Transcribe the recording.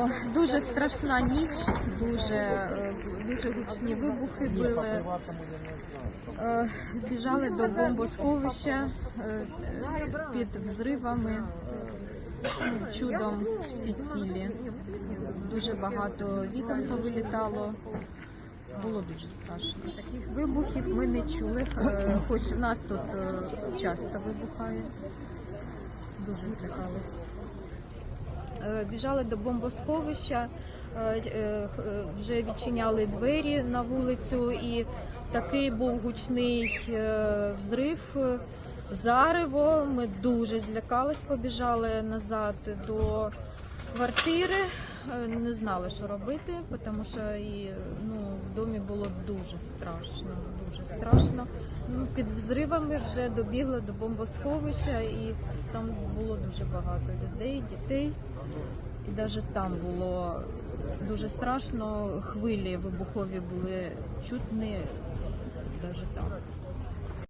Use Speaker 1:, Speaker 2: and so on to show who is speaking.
Speaker 1: О, дуже страшна ніч, дуже, е, дуже гучні вибухи били. Е, Біжали до бомбосховища е, під взривами. Ну, Чудом всі цілі. Дуже багато вікон повилітало. Було дуже страшно. Таких вибухів ми не чули, хоч в нас тут часто вибухає. Дуже злякались. Е, Біжали до бомбосховища, е, е, вже відчиняли двері на вулицю, і такий був гучний взрив. Зарево. Ми дуже злякались, побіжали назад до квартири. Не знали, що робити, тому що і, ну, в домі було дуже страшно. Дуже страшно. Ну, під взривами вже добігли до бомбосховища, і там було дуже багато людей, дітей. І навіть там було дуже страшно. Хвилі вибухові були чутні навіть там.